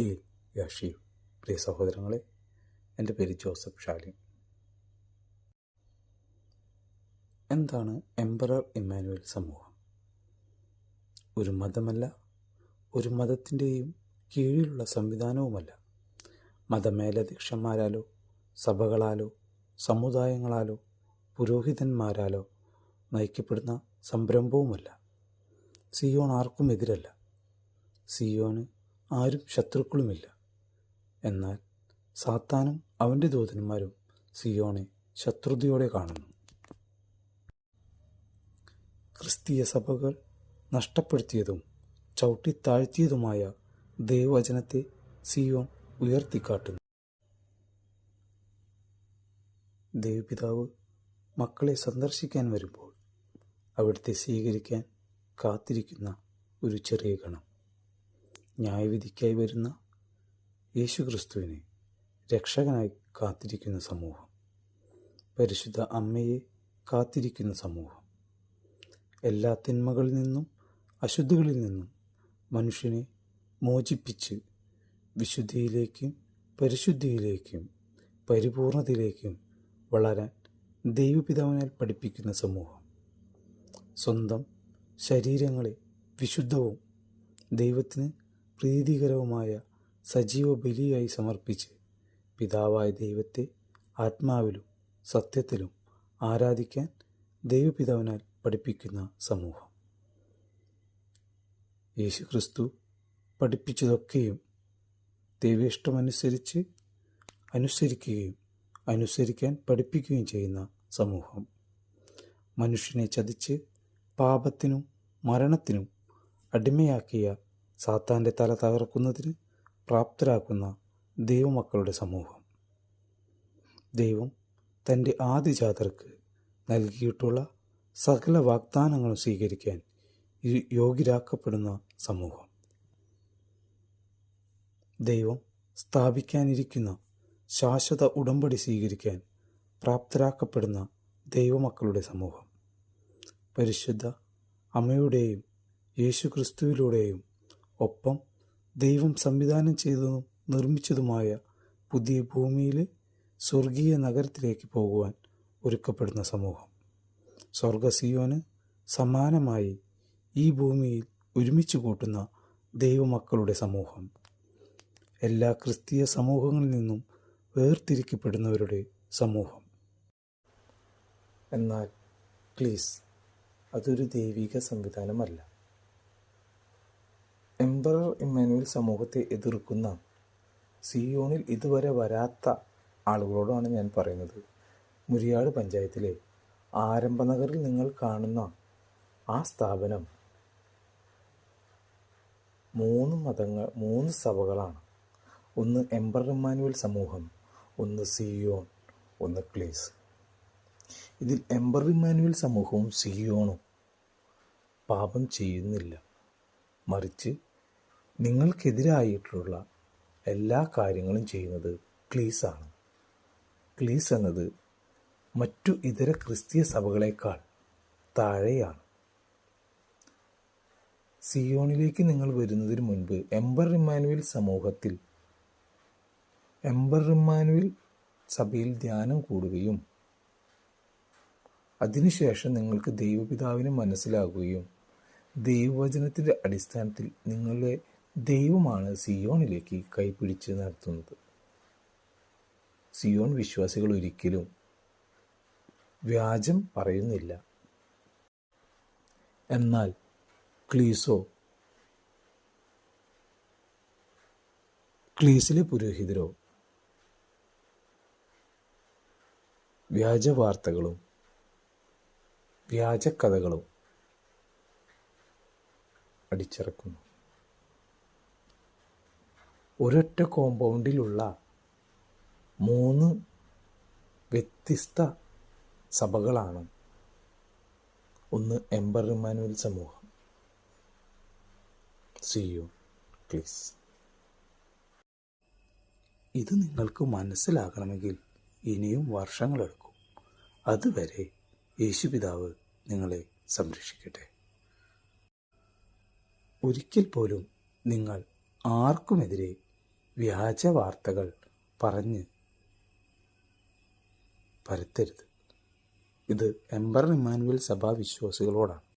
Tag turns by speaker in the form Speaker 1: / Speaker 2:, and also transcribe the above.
Speaker 1: ഈ യാഷീവ് പ്രിയ സഹോദരങ്ങളെ എന്റെ പേര് ജോസഫ് ഷാലിൻ എന്താണ് എംപറർ ഇമ്മാനുവൽ സമൂഹം? ഒരു മതമല്ല ഒരു മതത്തിന്റെയും കീഴിലുള്ള സംവിധാനവുമല്ല. മതമേലധ്യക്ഷന്മാരാലോ സഭകളാലോ സമുദായങ്ങളാലോ പുരോഹിതന്മാരാലോ നയിക്കപ്പെടുന്ന സംരംഭവുമല്ല. സിയോൺ ആർക്കും എതിരല്ല. സിയോന് ആരും ശത്രുക്കളുമില്ല. എന്നാൽ സാത്താനും അവന്റെ ദൂതന്മാരും സിയോണെ ശത്രുതയോടെ കാണുന്നു. ക്രിസ്തീയ സഭകൾ നഷ്ടപ്പെടുത്തിയതും ചവിട്ടിത്താഴ്ത്തിയതുമായ ദൈവവചനത്തെ സിയോൺ ഉയർത്തിക്കാട്ടുന്നു. ദൈവപിതാവ് മക്കളെ സന്ദർശിക്കാൻ വരുമ്പോൾ അവിടുത്തെ സ്വീകരിക്കാൻ കാത്തിരിക്കുന്ന ഒരു ചെറിയ ഗണം. ന്യായവിധിക്കായി വരുന്ന യേശുക്രിസ്തുവിനെ രക്ഷകനായി കാത്തിരിക്കുന്ന സമൂഹം പരിശുദ്ധ അമ്മയെ കാത്തിരിക്കുന്ന സമൂഹം. എല്ലാ തിന്മകളിൽ നിന്നും അശുദ്ധികളിൽ നിന്നും മനുഷ്യനെ മോചിപ്പിച്ച് വിശുദ്ധിയിലേക്കും പരിശുദ്ധിയിലേക്കും പരിപൂർണതയിലേക്കും വളരാൻ ദൈവപിതാവിനാൽ പഠിപ്പിക്കുന്ന സമൂഹം. സ്വന്തം ശരീരങ്ങളെ വിശുദ്ധവും ദൈവത്തിന് പ്രീതികരവുമായ സജീവ ബലിയായി സമർപ്പിച്ച് പിതാവായ ദൈവത്തെ ആത്മാവിലും സത്യത്തിലും ആരാധിക്കാൻ ദൈവപിതാവിനാൽ പഠിപ്പിക്കുന്ന സമൂഹം. യേശുക്രിസ്തു പഠിപ്പിച്ചതൊക്കെയും ദൈവേഷ്ടമനുസരിച്ച് അനുസരിക്കുകയും അനുസരിക്കാൻ പഠിപ്പിക്കുകയും ചെയ്യുന്ന സമൂഹം. മനുഷ്യനെ ചതിച്ച് പാപത്തിനും മരണത്തിനും അടിമയാക്കിയ സാത്താന്റെ തല തകർക്കുന്നതിന് പ്രാപ്തരാക്കുന്ന ദൈവമക്കളുടെ സമൂഹം. ദൈവം തന്റെ ആദിജാതർക്ക് നൽകിയിട്ടുള്ള സകല വാഗ്ദാനങ്ങളും സ്വീകരിക്കാൻ യോഗ്യരാക്കപ്പെടുന്ന സമൂഹം. ദൈവം സ്ഥാപിക്കാനിരിക്കുന്ന ശാശ്വത ഉടമ്പടി സ്വീകരിക്കാൻ പ്രാപ്തരാക്കപ്പെടുന്ന ദൈവമക്കളുടെ സമൂഹം. പരിശുദ്ധ അമ്മയുടെയും യേശുക്രിസ്തുവിലൂടെയും ഒപ്പം ദൈവം സംവിധാനം ചെയ്തതും നിർമ്മിച്ചതുമായ പുതിയ ഭൂമിയിലെ സ്വർഗീയ നഗരത്തിലേക്ക് പോകുവാൻ ഒരുക്കപ്പെടുന്ന സമൂഹം. സ്വർഗസിയോന് സമാനമായി ഈ ഭൂമിയിൽ ഒരുമിച്ച് കൂട്ടുന്ന ദൈവമക്കളുടെ സമൂഹം. എല്ലാ ക്രിസ്തീയ സമൂഹങ്ങളിൽ നിന്നും വേർതിരിക്കപ്പെടുന്നവരുടെ സമൂഹം. എന്നാൽ പ്ലീസ് അതൊരു ദൈവിക സംവിധാനമല്ല. എംപറർ ഇമ്മാനുവൽ സമൂഹത്തെ എതിർക്കുന്ന സിയോണിൽ ഇതുവരെ വരാത്ത ആളുകളോടാണ് ഞാൻ പറയുന്നത്. മുരിയാട് പഞ്ചായത്തിലെ ആരംഭനഗറിൽ നിങ്ങൾ കാണുന്ന ആ സ്ഥാപനം മൂന്ന് മതങ്ങൾ മൂന്ന് സഭകളാണ്. ഒന്ന് എംപറർ ഇമ്മാനുവൽ സമൂഹം ഒന്ന് സിയോൺ ഒന്ന് ക്ലീസ്. ഇതിൽ എംപറർ ഇമ്മാനുവൽ സമൂഹവും സിയോണും പാപം ചെയ്യുന്നില്ല. മറിച്ച് നിങ്ങൾക്കെതിരായിട്ടുള്ള എല്ലാ കാര്യങ്ങളും ചെയ്യുന്നത് ക്ലീസാണ്. ക്ലീസ് എന്നത് മറ്റു ഇതര ക്രിസ്തീയ സഭകളേക്കാൾ താഴെയാണ്. സിയോണിലേക്ക് നിങ്ങൾ വരുന്നതിന് മുൻപ് എംബർ ഇമ്മാനുവൽ സമൂഹത്തിൽ എംബർ ഇമ്മാനുവൽ സഭയിൽ ധ്യാനം കൂടുകയും അതിനുശേഷം നിങ്ങൾക്ക് ദൈവപിതാവിനെ മനസ്സിലാകുകയും ദൈവവചനത്തിന്റെ അടിസ്ഥാനത്തിൽ നിങ്ങളുടെ ദൈവമാണ് സിയോണിലേക്ക് കൈപിടിച്ച് നടത്തുന്നത്. സിയോൺ വിശ്വാസികൾ ഒരിക്കലും വ്യാജം പറയുന്നില്ല. എന്നാൽ ക്ലീസോ ക്ലീസിലെ പുരോഹിതരോ വ്യാജ വാർത്തകളും വ്യാജക്കഥകളും അടിച്ചിറക്കുന്നു. ഒരൊറ്റ കോമ്പൗണ്ടിലുള്ള മൂന്ന് വ്യത്യസ്ത സഭകളാണ്. ഒന്ന് എംബർ ഇമ്മാനുവൽ സമൂഹം. സി യു പ്ലീസ് ഇത് നിങ്ങൾക്ക് മനസ്സിലാകണമെങ്കിൽ ഇനിയും വർഷങ്ങളെടുക്കും. അതുവരെ യേശുപിതാവ് നിങ്ങളെ സംരക്ഷിക്കട്ടെ. ഒരിക്കൽ പോലും നിങ്ങൾ ആർക്കുമെതിരെ വ്യാജ വാർത്തകൾ പറഞ്ഞ് പരത്തരുത്. ഇത് എംബർ ഇമ്മാനുവൽ സഭാ വിശ്വാസികളോടാണ്